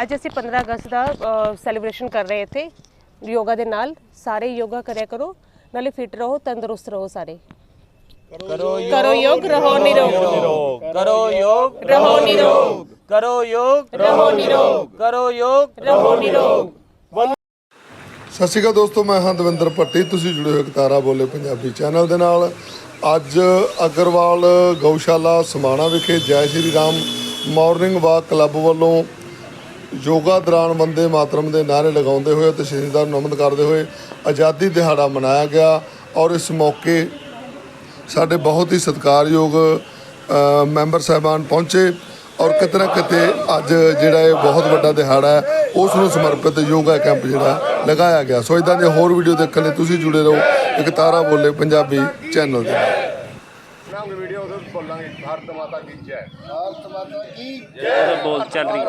ਅੱਜ ਅਸੀਂ 15 ਅਗਸਤ ਦਾ ਸੈਲੀਬ੍ਰੇਸ਼ਨ ਕਰ ਰਹੇ ਇੱਥੇ ਯੋਗਾ ਦੇ ਨਾਲ। ਸਾਰੇ ਯੋਗਾ ਕਰਿਆ ਕਰੋ ਨਾਲੇ ਫਿਟ ਰਹੋ ਤੰਦਰੁਸਤ ਰਹੋ ਸਾਰੇ। ਕਰੋ ਯੋਗ ਰਹੋ ਨਿਰੋਗ। ਕਰੋ ਯੋਗ ਰਹੋ ਨਿਰੋਗ। ਕਰੋ ਯੋਗ ਰਹੋ ਨਿਰੋਗ। ਕਰੋ ਯੋਗ ਰਹੋ ਨਿਰੋਗ। ਸਤਿ ਸ਼੍ਰੀ ਅਕਾਲ ਦੋਸਤੋ ਮੈਂ ਹਾਂ ਦਵਿੰਦਰ ਭੱਟੀ। ਤੁਸੀਂ ਜੁੜੇ ਹੋਏ ਕਤਾਰਾ ਬੋਲੇ ਪੰਜਾਬੀ ਚੈਨਲ ਦੇ ਨਾਲ। ਅੱਜ ਅਗਰਵਾਲ ਗਊਸ਼ਾਲਾ ਸਮਾਣਾ ਵਿਖੇ Jai Shri Ram morning walk club ਵੱਲੋਂ ਯੋਗਾ ਦੌਰਾਨ ਵੰਦੇ ਮਾਤਰਮ ਦੇ ਨਾਅਰੇ ਲਗਾਉਂਦੇ ਹੋਏ ਅਤੇ ਸ਼ਹੀਦਾਂ ਨੂੰ ਨਮਨ ਕਰਦੇ ਹੋਏ ਆਜ਼ਾਦੀ ਦਿਹਾੜਾ ਮਨਾਇਆ ਗਿਆ ਔਰ ਇਸ ਮੌਕੇ ਸਾਡੇ ਬਹੁਤ ਹੀ ਸਤਿਕਾਰਯੋਗ ਮੈਂਬਰ ਸਾਹਿਬਾਨ ਪਹੁੰਚੇ ਔਰ ਕਿਤੇ ਨਾ ਕਿਤੇ ਅੱਜ ਜਿਹੜਾ ਇਹ ਬਹੁਤ ਵੱਡਾ ਦਿਹਾੜਾ ਹੈ, ਉਸ ਨੂੰ ਸਮਰਪਿਤ ਯੋਗਾ ਕੈਂਪ ਜਿਹੜਾ ਲਗਾਇਆ ਗਿਆ। ਸੋ ਇਦਾਂ ਦੇ ਹੋਰ ਵੀਡੀਓ ਦੇਖਣ ਲਈ ਤੁਸੀਂ ਜੁੜੇ ਰਹੋ ਇਕਤਾਰਾ ਬੋਲੇ ਪੰਜਾਬੀ ਚੈਨਲ ਦੇ ਨਾਲ। ਬਣਾਉਂਗੇ ਵੀਡੀਓ ਉਦੋਂ ਬੋਲਾਂਗੇ ਭਾਰਤ ਮਾਤਾ ਕੀ ਜੈ ਭਾਰਤ ਮਾਤਾ ਕੀ ਬੋਲ ਚੱਲ ਰਹੀ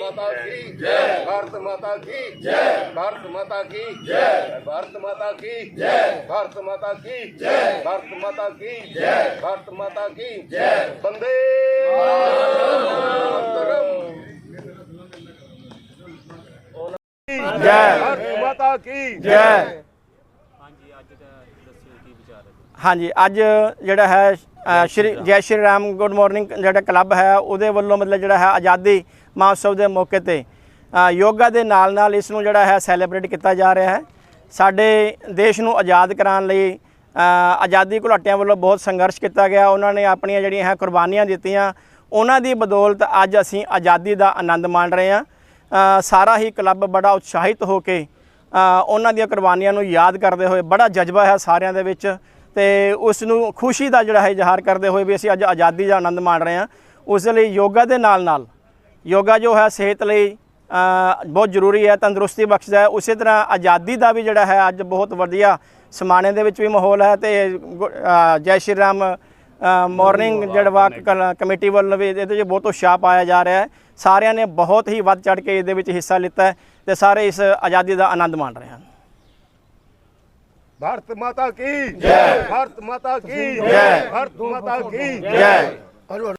ਮਾਤਾ ਕੀ ਜੈ ਭਾਰਤ ਮਾਤਾ ਕੀ ਜੈ ਭਾਰਤ ਮਾਤਾ ਕੀ ਜੈ ਭਾਰਤ ਮਾਤਾ ਕੀ ਜੈ ਭਾਰਤ ਮਾਤਾ ਕੀ ਜੈ ਭਾਰਤ ਮਾਤਾ ਕੀ ਜੈ ਭਾਰਤ ਮਾਤਾ ਕੀ ਜੈ ਬੰਦੇ ਜੈ ਭਾਰਤ ਮਾਤਾ ਕੀ ਹਾਂਜੀ ਅੱਜ ਜਿਹੜਾ ਹੈ ਅ, ਸ਼੍ਰੀ ਜੈ ਸ਼੍ਰੀ ਰਾਮ ਗੁੱਡ ਮਾਰਨਿੰਗ ਜਿਹੜਾ ਕਲੱਬ ਹੈ ਉਹਦੇ ਵੱਲੋਂ ਮਤਲਬ ਜਿਹੜਾ ਹੈ ਆਜ਼ਾਦੀ ਮਹੋਤਸਵ ਦੇ ਮੌਕੇ ਤੇ ਅ, ਯੋਗਾ ਦੇ ਨਾਲ ਨਾਲ ਇਸ ਨੂੰ ਜਿਹੜਾ ਹੈ ਸੈਲੀਬ੍ਰੇਟ ਕੀਤਾ ਜਾ ਰਿਹਾ ਹੈ। ਸਾਡੇ ਦੇਸ਼ ਨੂੰ ਆਜ਼ਾਦ ਕਰਾਉਣ ਲਈ ਅ, ਆਜ਼ਾਦੀ ਘੁਲਾਟਿਆਂ ਵੱਲੋਂ ਬਹੁਤ ਸੰਘਰਸ਼ ਕੀਤਾ ਗਿਆ। ਉਹਨਾਂ ਨੇ ਆਪਣੀਆਂ ਜਿਹੜੀਆਂ ਹੈ ਕੁਰਬਾਨੀਆਂ ਦਿੱਤੀਆਂ। ਉਹਨਾਂ ਦੀ ਬਦੌਲਤ ਅੱਜ ਅਸੀਂ ਆਜ਼ਾਦੀ ਦਾ ਆਨੰਦ ਮਾਣ ਰਹੇ ਹਾਂ। ਅ, ਸਾਰਾ ਹੀ ਕਲੱਬ ਬੜਾ ਉਤਸ਼ਾਹਿਤ ਹੋ ਕੇ ਉਹਨਾਂ ਦੀਆਂ ਕੁਰਬਾਨੀਆਂ ਨੂੰ ਯਾਦ ਕਰਦੇ ਹੋਏ ਬੜਾ ਜਜ਼ਬਾ ਹੈ ਸਾਰਿਆਂ ਦੇ ਵਿੱਚ ਤੇ ਉਸ ਨੂੰ ਖੁਸ਼ੀ ਦਾ ਜਿਹੜਾ ਹੈ ਇਜ਼ਹਾਰ ਕਰਦੇ ਹੋਏ ਵੀ ਅਸੀਂ ਅੱਜ ਆਜ਼ਾਦੀ ਦਾ ਆਨੰਦ ਮਾਣ ਰਹੇ ਹਾਂ। ਉਸ ਲਈ ਯੋਗਾ ਦੇ ਨਾਲ ਨਾਲ ਯੋਗਾ ਜੋ ਹੈ ਸਿਹਤ ਲਈ ਬਹੁਤ ਜ਼ਰੂਰੀ ਹੈ ਤੰਦਰੁਸਤੀ ਬਖਸ਼ਦਾ ਹੈ। ਉਸੇ ਤਰ੍ਹਾਂ ਆਜ਼ਾਦੀ ਦਾ ਵੀ ਜਿਹੜਾ ਹੈ ਅੱਜ ਬਹੁਤ ਵਧੀਆ ਸਮਾਣੇ ਦੇ ਵਿੱਚ ਵੀ ਮਾਹੌਲ ਹੈ ਤੇ ਜੈ ਸ਼੍ਰੀ ਰਾਮ ਮਾਰਨਿੰਗ ਜਿਹੜਾ ਵਾਕ ਕਮੇਟੀ ਵੱਲੋਂ ਵੀ ਇਹਦੇ 'ਚ ਬਹੁਤ ਉਤਸ਼ਾਹ ਪਾਇਆ ਜਾ ਰਿਹਾ ਹੈ। ਸਾਰਿਆਂ ਨੇ ਬਹੁਤ ਹੀ ਵੱਧ ਚੜ ਕੇ ਇਹਦੇ ਵਿੱਚ ਹਿੱਸਾ ਲਿੱਤਾ ਹੈ। ਤੇ ਸਾਰੇ ਇਸ ਆਜ਼ਾਦੀ ਦਾ ਆਨੰਦ ਮਾਣ ਰਹੇ ਹਨ। ਭਾਰਤ ਮਾਤਾ ਕੀ? ਜੈ। ਭਾਰਤ ਮਾਤਾ ਕੀ? ਜੈ। ਭਾਰਤ ਮਾਤਾ ਕੀ? ਜੈ।